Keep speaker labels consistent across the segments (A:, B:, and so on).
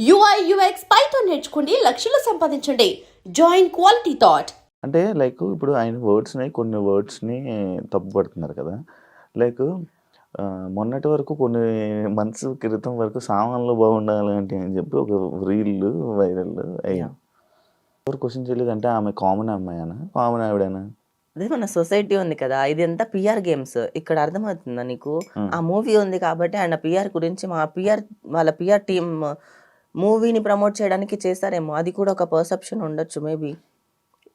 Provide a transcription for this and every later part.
A: UI UX Python నేర్చుకోండి లక్షలు సంపాదించండి. జాయిన్ క్వాలిటీ థాట్
B: అంటే లైక్ ఇప్పుడు ఆయన వర్డ్స్ని కొన్ని వర్డ్స్ని తప్పుపడుతున్నారు కదా. లైక్ మొన్నటి వరకు కొన్ని మంత్స్ క్రితం వరకు సామాన్లు బాగుండాలి అంటే అని చెప్పి ఒక రీల్ వైరల్ అయ్యాం ఎవరు క్వశ్చన్ చేయలేదు అంటే ఆమె కామన్ అమ్మాయినా? కామన్ ఆవిడేనా?
C: అదే మన సొసైటీ ఉంది కదా ఇది అంతా పిఆర్ గేమ్స్ ఇక్కడ అర్థమవుతుందా నీకు?
B: Hmm.
C: ఆ మూవీ ఉంది కాబట్టి ఆయన పిఆర్ గురించి మా పిఆర్ వాళ్ళ పిఆర్ టీమ్ మూవీని ప్రమోట్ చేయడానికి చేస్తారేమో. అది కూడా ఒక పర్సెప్షన్ ఉండొచ్చు మేబీ.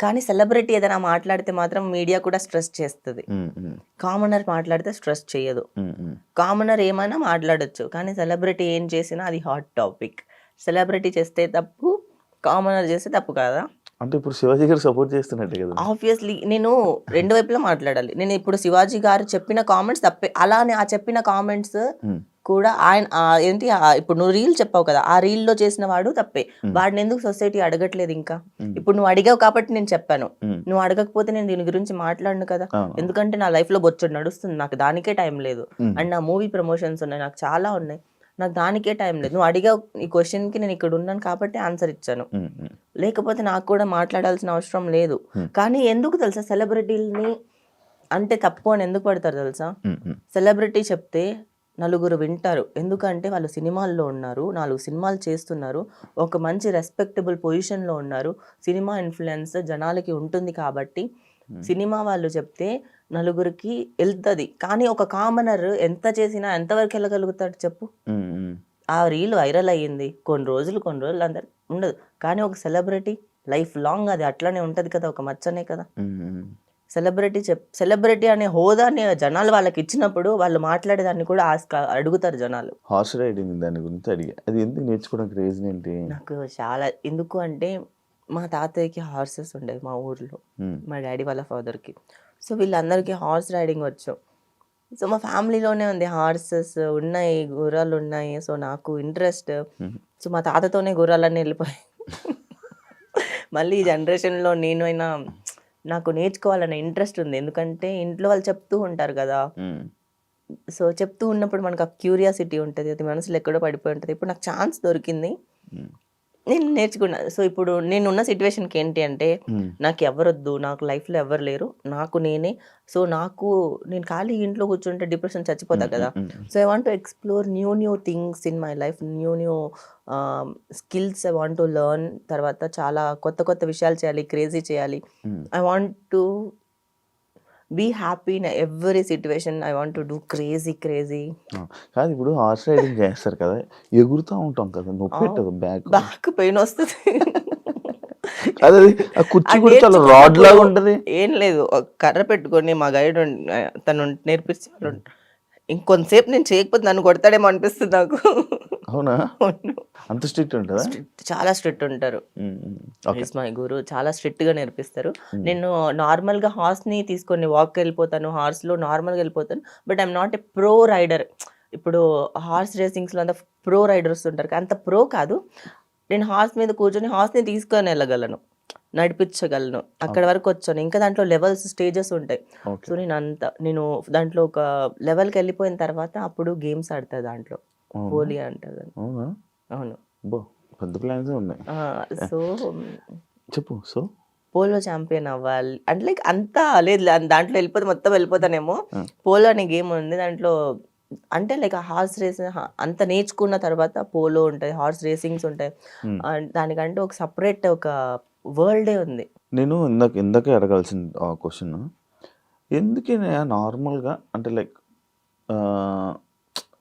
C: కానీ సెలబ్రిటీ ఏదైనా మాట్లాడితే మాత్రం మీడియా కూడా స్ట్రెస్ చేస్తుంది. కామనర్ మాట్లాడితే స్ట్రెస్ చేయదు. కామనర్ ఏమైనా మాట్లాడొచ్చు కానీ సెలబ్రిటీ ఏం చేసినా అది హాట్ టాపిక్. సెలబ్రిటీ చేస్తే తప్పు కామనర్ చేస్తే తప్పు కాదా?
B: అంటే ఇప్పుడు శివాజీ గారు సపోర్ట్ చేస్తున్నట్టు కదా.
C: ఆబ్వియస్లీ నేను రెండు వైపులా మాట్లాడాలి. నేను ఇప్పుడు శివాజీ గారు చెప్పిన కామెంట్స్ తప్పే. అలానే ఆ చెప్పిన కామెంట్స్ కూడా ఆయన ఏంటి ఇప్పుడు నువ్వు రీల్ చెప్పావు కదా ఆ reel లో చేసిన వాడు తప్పే. వాడిని ఎందుకు సొసైటీ అడగట్లేదు ఇంకా. ఇప్పుడు నువ్వు అడిగావు కాబట్టి నేను చెప్పాను. నువ్వు అడగకపోతే నేను దీని గురించి మాట్లాడను కదా. ఎందుకంటే నా లైఫ్లో బొచ్చడు నడుస్తుంది నాకు దానికే టైం లేదు. అండ్ నా మూవీ ప్రమోషన్స్ ఉన్నాయి నాకు చాలా ఉన్నాయి. నాకు దానికే టైం లేదు. నువ్వు అడిగావు ఈ క్వశ్చన్కి నేను ఇక్కడ ఉన్నాను కాబట్టి ఆన్సర్ ఇచ్చాను. లేకపోతే నాకు కూడా మాట్లాడాల్సిన అవసరం లేదు. కానీ ఎందుకు తెలుసా సెలబ్రిటీలని అంటే తప్పు అని ఎందుకు పడతారు తెలుసా? సెలబ్రిటీ చెప్తే నలుగురు వింటారు. ఎందుకంటే వాళ్ళు సినిమాల్లో ఉన్నారు. నాలుగు సినిమాలు చేస్తున్నారు. ఒక మంచి రెస్పెక్టబుల్ పొజిషన్లో ఉన్నారు. సినిమా ఇన్ఫ్లుయెన్స్ జనాలకి ఉంటుంది కాబట్టి
B: Hmm.
C: సినిమా వాళ్ళు చెప్తే నలుగురికి వెళ్తుంది. కానీ ఒక కామనర్ ఎంత చేసినా ఎంతవరకు వెళ్ళగలుగుతాడు చెప్పు?
B: ఉమ్, ఉమ్.
C: ఆ రీల్ వైరల్ అయ్యింది. కొన్ని రోజులు కొన్ని రోజులు అందరు ఉండదు. కానీ ఒక సెలబ్రిటీ లైఫ్ లాంగ్ అది అట్లనే ఉంటుంది కదా. ఒక మచ్చనే కదా. సెలబ్రిటీ చెప్ సెలబ్రిటీ అనే హోదాని జనాలు వాళ్ళకి ఇచ్చినప్పుడు వాళ్ళు మాట్లాడేదాన్ని కూడా ఆస్క అడుగుతారు జనాలు.
B: హార్స్ రైడింగ్ దాని గురించి అడిగా. అది ఎందుకు నేర్చుకోవడానికి రీజన్ ఏంటి?
C: నాకు చాలా ఎందుకు అంటే మా తాతయ్యకి హార్సెస్ ఉండేవి మా ఊర్లో. మా డాడీ వాళ్ళ ఫాదర్కి. సో వీళ్ళందరికీ హార్స్ రైడింగ్ వచ్చు. సో మా ఫ్యామిలీలోనే ఉంది హార్సెస్ ఉన్నాయి గుర్రాలు ఉన్నాయి. సో నాకు ఇంట్రెస్ట్. సో మా తాతతోనే గుర్రాలన్నీ వెళ్ళిపోయాయి. మళ్ళీ ఈ జనరేషన్లో నేను అయినా నాకు నేర్చుకోవాలన్న ఇంట్రెస్ట్ ఉంది. ఎందుకంటే ఇంట్లో వాళ్ళు చెప్తూ ఉంటారు కదా. సో చెప్తూ ఉన్నప్పుడు మనకు ఆ క్యూరియాసిటీ ఉంటుంది. అది మనసులో ఎక్కడో పడిపోయి ఉంటుంది. ఇప్పుడు నాకు ఛాన్స్ దొరికింది. నేను నేర్చుకున్నా. సో ఇప్పుడు నేను ఉన్న సిచ్యువేషన్కి ఏంటి అంటే. నాకు ఎవరొద్దు నాకు లైఫ్లో ఎవరు లేరు నాకు నేనే. సో నాకు నేను ఖాళీ ఇంట్లో కూర్చుంటే డిప్రెషన్ చచ్చిపోతా కదా. So I want to explore new new things in my life new new skills I want to learn. తర్వాత చాలా కొత్త కొత్త విషయాలు చేయాలి క్రేజీ చేయాలి. I want to be happy in every situation I want to do crazy crazy
B: కాదు ఇప్పుడు horse riding చేస్తారు కదా ఎగురుతూ ఉంటాం కదా నొప్పి పెట్టదు బ్యాక్
C: బ్యాక్ పెయిన్ వస్తుంది.
B: అది ఆ కుర్చీ కూడా చాలా రాడ్ లాగా ఉంటది.
C: ఏం లేదు కర్ర పెట్టుకొని మా గైడ్ తను నేర్పించి ఇంకొంతసేపు నేను చేయకపోతే నన్ను కొడతాడేమో అనిపిస్తుంది నాకు.
B: అవునా? అంత స్ట్రిక్ట్ ఉంటుందా
C: Strict- చాలా స్ట్రిక్ట్ ఉంటారు. మై గురు చాలా స్ట్రిక్ట్గా నేర్పిస్తారు. నేను నార్మల్గా హార్స్ని తీసుకొని వాక్ వెళ్ళిపోతాను హార్స్లో నార్మల్గా వెళ్ళిపోతాను. But I'm not a pro rider ఇప్పుడు హార్స్ రేసింగ్స్లో అంత ప్రో రైడర్స్ ఉంటారు అంత ప్రో కాదు. నేను హార్స్ మీద కూర్చొని హార్స్ని తీసుకొని వెళ్ళగలను. నడిపించగలను. అక్కడ వరకు వచ్చాను. ఇంకా దాంట్లో లెవెల్స్ స్టేజెస్ ఉంటాయి. సో నేను అంత నేను దాంట్లో ఒక లెవెల్కి వెళ్ళిపోయిన తర్వాత అప్పుడు గేమ్స్ ఆడతా దాంట్లో? హోలీ అంటారు
B: అవునా?
C: అవును.
B: బో పెద్ద ప్లాన్స్ ఉన్నాయి.
C: సో
B: చెప్పు సో?
C: పోలో ఛాంపియన్ అవ్వాలి. అంటే లైక్ అంతా లేదు. దాంట్లో వెళ్ళిపోతే మొత్తం వెళ్ళిపోతానేమో. పోలో అనే గేమ్ ఉంది. దాంట్లో అంటే లైక్ హార్స్ రేస్ అంత నేర్చుకున్న తర్వాత పోలో ఉంటుంది హార్స్ రేసింగ్స్ ఉంటాయి. దానికంటే ఒక సపరేట్ ఒక వరల్డే ఉంది.
B: నేను ఇందాక ఇందాకే అడగాల్సిన క్వశ్చన్. ఎందుకే నార్మల్గా అంటే లైక్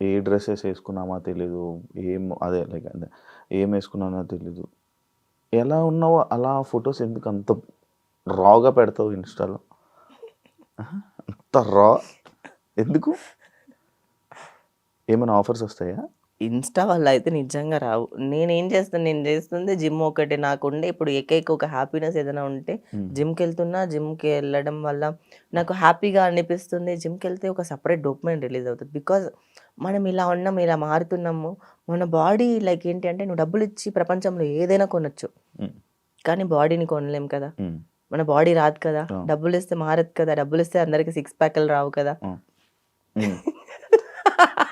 B: ఏ డ్రెస్సెస్ వేసుకున్నామా తెలీదు ఏం అదే లైక్ అదే ఏం వేసుకున్నానో తెలీదు. ఎలా ఉన్నావో అలా ఫొటోస్ ఎందుకు అంత రాగా పెడతావు ఇన్స్టాలో? అంత రా ఎందుకు? ఏమైనా ఆఫర్స్ వస్తాయా?
C: ఇన్స్టా వల్ల అయితే నిజంగా రావు. నేనేం చేస్తాను? నేను చేస్తుంది జిమ్ ఒకటి. నాకు ఉండే ఇప్పుడు ఏకైక ఒక హ్యాపీనెస్ ఏదైనా ఉంటే. జిమ్కి వెళ్తున్నా జిమ్కి వెళ్ళడం వల్ల నాకు హ్యాపీగా అనిపిస్తుంది. జిమ్కి వెళ్తే ఒక సపరేట్ డోక్మెంట్ రిలీజ్ అవుతుంది. బికాజ్ మనం ఇలా ఉన్నాం ఇలా మారుతున్నాము. మన బాడీ లైక్ ఏంటి అంటే నువ్వు డబ్బులు ఇచ్చి ప్రపంచంలో ఏదైనా కొనొచ్చు. కానీ బాడీని కొనలేం కదా. మన బాడీ రాదు కదా. డబ్బులు ఇస్తే మారదు కదా. డబ్బులు ఇస్తే అందరికి సిక్స్ ప్యాక్లు రావు కదా.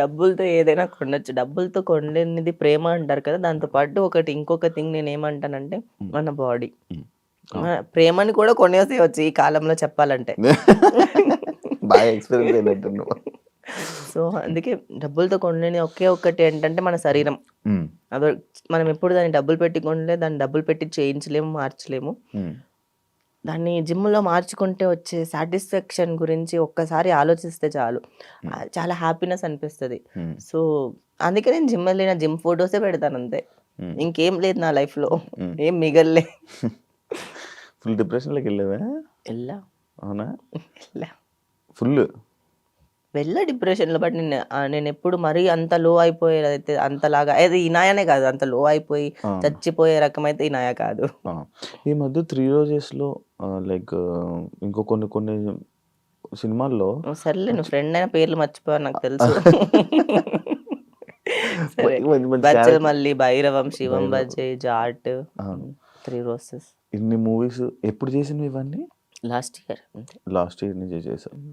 C: డబ్బులతో ఏదైనా కొనొచ్చు. డబ్బులతో కొనలేనిది ప్రేమ అంటారు కదా దాంతో పాటు ఒకటి ఇంకొక థింగ్ నేను ఏమంటానంటే మన బాడీ. ప్రేమని కూడా కొనేసేయచ్చు ఈ కాలంలో చెప్పాలంటే.
B: బాగా ఎక్స్పీరియన్స్ అయినట్టు
C: సో అందుకే డబ్బులతో కొనలేని ఒకే ఒక్కటి ఏంటంటే మన శరీరం. అదో మనం ఎప్పుడు దాన్ని డబ్బులు పెట్టి కొనలే దాన్ని డబ్బులు పెట్టి చేయించలేము మార్చలేము. దాన్ని జిమ్లో మార్చుకుంటే వచ్చే సాటిస్ఫాక్షన్ గురించి ఒక్కసారి ఆలోచిస్తే చాలు. చాలా హ్యాపీనెస్ అనిపిస్తుంది. సో అందుకే నేను జిమ్ వెళ్ళిన జిమ్ ఫొటోసే పెడతాను అంతే. ఇంకేం లేదు నా లైఫ్లో. ఏం మిగల్లే.
B: ఫుల్ డిప్రెషన్లోకి వెళ్ళావా
C: వెళ్ళా.
B: అవునా?
C: వెళ్ళా.
B: ఫుల్?
C: వెళ్ళా డిప్రెషన్లో బట్ నేను నేను ఎప్పుడు మరీ అంత లో అయిపోయేది అయితే అంతలాగా అది ఇనాయానే కాదు అంత లో అయిపోయి చచ్చిపోయే రకమైతే ఇనాయా కాదు.
B: ఈ మధ్య త్రీ రోజెస్లో లైక్ ఇంకో కొన్ని కొన్ని సినిమాల్లో
C: సర్లే నువ్వు ఫ్రెండ్ అయిన పేర్లు మర్చిపోవా నాకు తెలుసు. బచ్చల్ మళ్ళీ భైరవం శివం బజయ్ జాట్ త్రీ రోసెస్
B: ఇన్ని మూవీస్ ఎప్పుడు చేసినవి ఇవన్నీ?
C: లాస్ట్ ఇయర్
B: లాస్ట్ ఇయర్ నుంచి చేశాను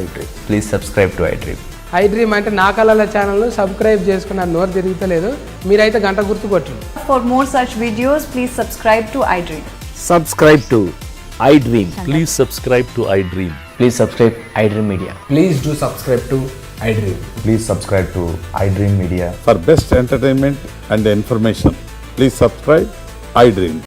D: iDream please subscribe to
E: iDream iDream అంటే నా కళల ఛానల్ను సబ్స్క్రైబ్ చేసుకున్న నోరు తిరుగుతలేదు. మీరైతే గంట గుర్తు కొట్టు
F: for more such videos please subscribe to iDream
G: subscribe to iDream
H: please subscribe to iDream
D: please subscribe iDream media
I: please do subscribe to iDream
D: please subscribe to iDream media
H: for best entertainment and information please subscribe iDream